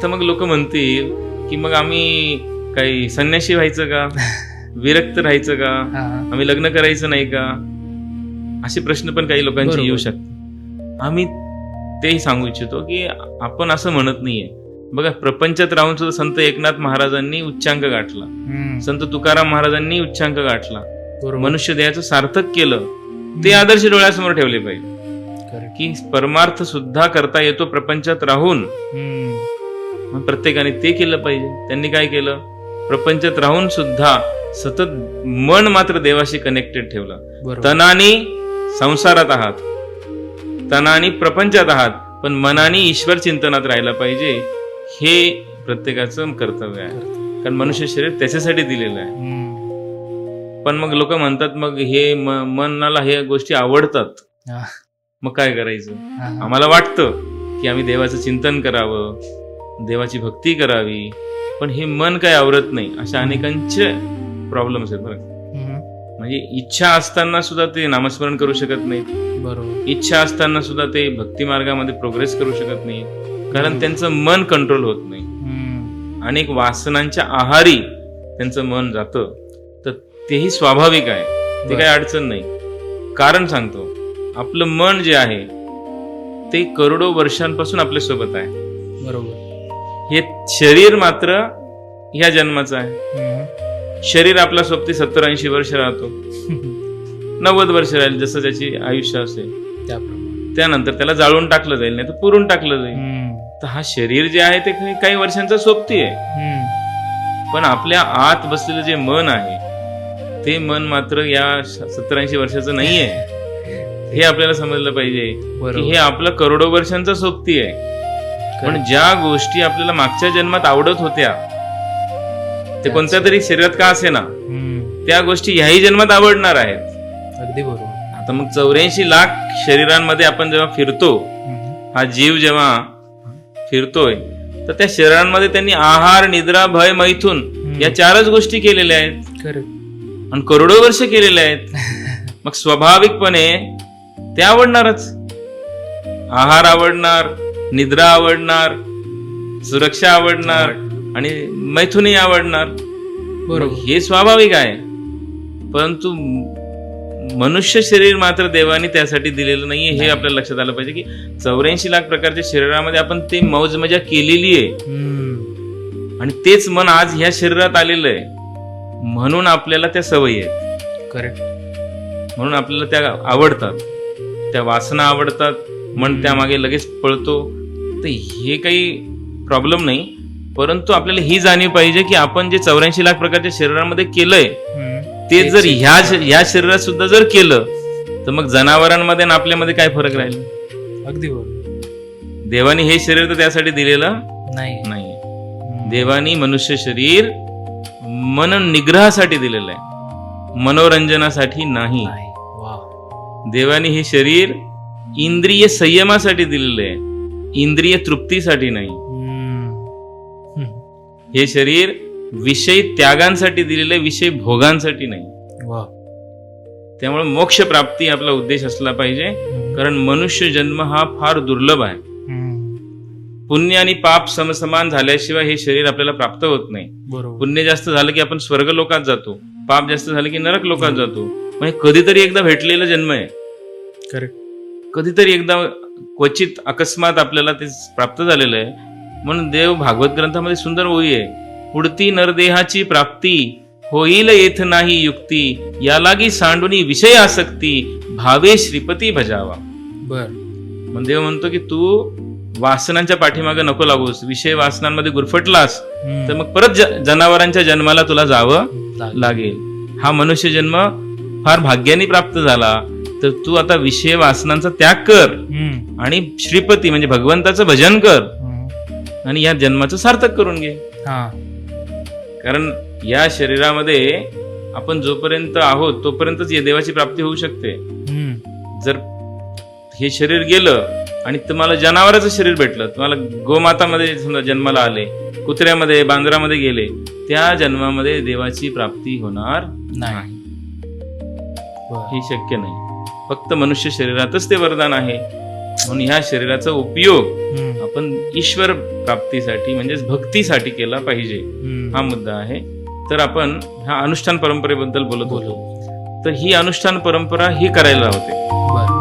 आता मग लोक म्हणतील की मग आम्ही काही संन्याशी व्हायचं का? विरक्त राहायचं का. आम्ही लग्न करायचं नाही का? असे प्रश्न पण काही लोकांचे. येऊ शकतात. आम्ही तेही सांगू इच्छितो की आपण असं म्हणत नाहीये. बघा प्रपंचात राहून सुद्धा संत एकनाथ महाराजांनी उच्चांक गाठला. संत तुकाराम महाराजांनी उच्चांक गाठला. मनुष्य देहाचं सार्थक केलं. ते आदर्श डोळ्यासमोर ठेवले पाहिजे. की परमार्थ सुद्धा करता येतो प्रपंचात राहून. प्रत्येकाने ते केलं पाहिजे. त्यांनी काय केलं? प्रपंचात राहून सुद्धा सतत मन मात्र देवाशी कनेक्टेड ठेवलं. तनाने संसारात आहात. तनाने प्रपंचात आहात. पण मनाने ईश्वर चिंतनात राहायला पाहिजे हे प्रत्येकाचं कर्तव्य आहे. कारण मनुष्य शरीर त्याच्यासाठी दिलेलं आहे. पण मग लोक म्हणतात मग हे मनाला हे गोष्टी आवडतात. मग काय करायचं. आम्हाला वाटतं की आम्ही देवाचं चिंतन करावं. देवाची भक्ती करावी पण हे मन काय आवरत नाही अशा अनेकांचे प्रॉब्लेम्स आहेत बरं. म्हणजे इच्छा असताना सुद्धा ते नामस्मरण करू शकत नाहीत. बरोबर. इच्छा असताना सुद्धा ते भक्ती मार्गामध्ये प्रोग्रेस करू शकत नाही कारण त्यांचं मन कंट्रोल होत नाही. अनेक वासनांच्या आहारी त्यांचं मन जातं. तर तेही स्वाभाविक आहे. ते. काही अडचण नाही. कारण सांगतो आपलं मन जे आहे ते करोडो वर्षांपासून आपल्यासोबत आहे. बरोबर. हे शरीर मात्र ह्या जन्माचं आहे. शरीर आपला सोबती सत्तर ऐंशी वर्ष राहतो. नव्वद वर्ष राहील जसं त्याची आयुष्य असेल. त्यानंतर त्याला जाळून टाकलं जाईल नाही तर पुरून टाकलं जाईल. तर हा शरीर जे आहे ते काही- वर्षांचं सोबती आहे. पण आपल्या आत बसलेलं जे मन आहे ते मन मात्र या सत्तर ऐंशी वर्षाचं नाहीये. हे आपल्याला समजलं पाहिजे हे आपलं करोडो वर्षांचं सोबती आहे. पण. ज्या गोष्टी आपल्याला मागच्या जन्मात आवडत होत्या ते कोणत्या तरी शरीरात का असे ना. त्या गोष्टी ह्याही जन्मात आवडणार आहेत अगदी बरोबर आता मग चौऱ्याऐंशी लाख शरीरांमध्ये आपण जेव्हा फिरतो. हा जीव जेव्हा फिरतोय तर त्या शरीरांमध्ये त्यांनी आहार निद्रा भय मैथून या चारच गोष्टी केलेल्या आहेत. आणि करोडो वर्ष केलेले आहेत मग स्वाभाविकपणे ते आवडणारच आहार आवडणार निद्रा आवडणार सुरक्षा आवडणार आणि मैथुनी आवडणार. बरोबर. हे स्वाभाविक आहे. परंतु मनुष्य शरीर मात्र देवाने त्यासाठी दिलेलं नाहीये हे आपल्याला लक्षात आलं पाहिजे की चौऱ्याऐंशी लाख प्रकारच्या शरीरामध्ये आपण ते मौज मजा केलेली आहे. आणि तेच मन आज ह्या शरीरात आलेलं आहे. म्हणून आपल्याला त्या सवयी आहेत. करेक्ट म्हणून आपल्याला त्या आवडतात. त्या वासना आवडतात. मन त्यामागे लगेच पळतो. तर हे काही प्रॉब्लेम नाही. परंतु आपल्याला ही जाणीव पाहिजे की आपण जे चौऱ्याऐंशी लाख प्रकारच्या शरीरामध्ये केलंय ते जर ह्या ह्या शरीरात सुद्धा जर केलं तर मग जनावरांमध्ये आणि आपल्यामध्ये काय फरक राहील? अगदी बरोबर. देवाने हे शरीर तर त्यासाठी दिलेलं नाही. नाही. देवानी मनुष्य शरीर मन निग्रहासाठी दिलेलं आहे. मनोरंजनासाठी नाही. नाही. वा. देवाने हे शरीर इंद्रिय संयमासाठी दिलेलं आहे. इंद्रिय तृप्तीसाठी नाही. हे शरीर विषय त्यागांसाठी दिलेलं विषय भोगांसाठी नाही. त्यामुळे मोक्ष प्राप्ती आपला उद्देश असला पाहिजे. कारण मनुष्य जन्म हा फार दुर्लभ आहे. पुण्य आणि पाप समसमान झाल्याशिवाय हे शरीर आपल्याला प्राप्त होत नाही. पुण्य जास्त झालं की आपण स्वर्ग लोकात जातो. पाप जास्त झालं की नरक लोकात जातो. म्हणजे कधीतरी एकदा भेटलेला जन्म आहे. करेक्ट. कधीतरी एकदा क्वचित अकस्मात आपल्याला ते प्राप्त झालेलं आहे. म्हणून देव भागवत ग्रंथामध्ये सुंदर ओळी आहे. पुढती नरदेहाची प्राप्ती होईल येथ नाही युक्ती. यालागी सांडुनी विषय आसक्ती. भावे श्रीपती भजावा. बर. मग देव म्हणतो की तू वासनांच्या पाठीमागे नको लागूस. विषय वासनांमध्ये गुरफटलास. तर मग परत जनावरांच्या जन्माला तुला जावं लाग- लागेल. हा मनुष्य जन्म फार भाग्याने प्राप्त झाला. तर तू आता विषय वासनांचा त्याग कर. आणि श्रीपती म्हणजे भगवंताचं भजन कर. आणि या जन्माचं सार्थक करून घे कारण या शरीरामध्ये आपण जोपर्यंत आहोत तोपर्यंतच या देवाची प्राप्ती होऊ शकते. जर हे शरीर गेलं आणि तुम्हाला जनावराचं शरीर भेटलं तुम्हाला गोमातामध्ये समजा जन्माला आले कुत्र्यामध्ये बांद्रामध्ये गेले त्या जन्मामध्ये देवाची प्राप्ती होणार नाही. हे शक्य नाही फक्त मनुष्य शरीरातच ते वरदान आहे. म्हणून ह्या शरीराचा उपयोग आपण ईश्वर प्राप्तीसाठी म्हणजेच भक्तीसाठी केला पाहिजे. हा मुद्दा आहे. तर आपण ह्या अनुष्ठान परंपरेबद्दल बोलत होतो. बोलू. तर ही अनुष्ठान परंपरा ही करायला होते. बर.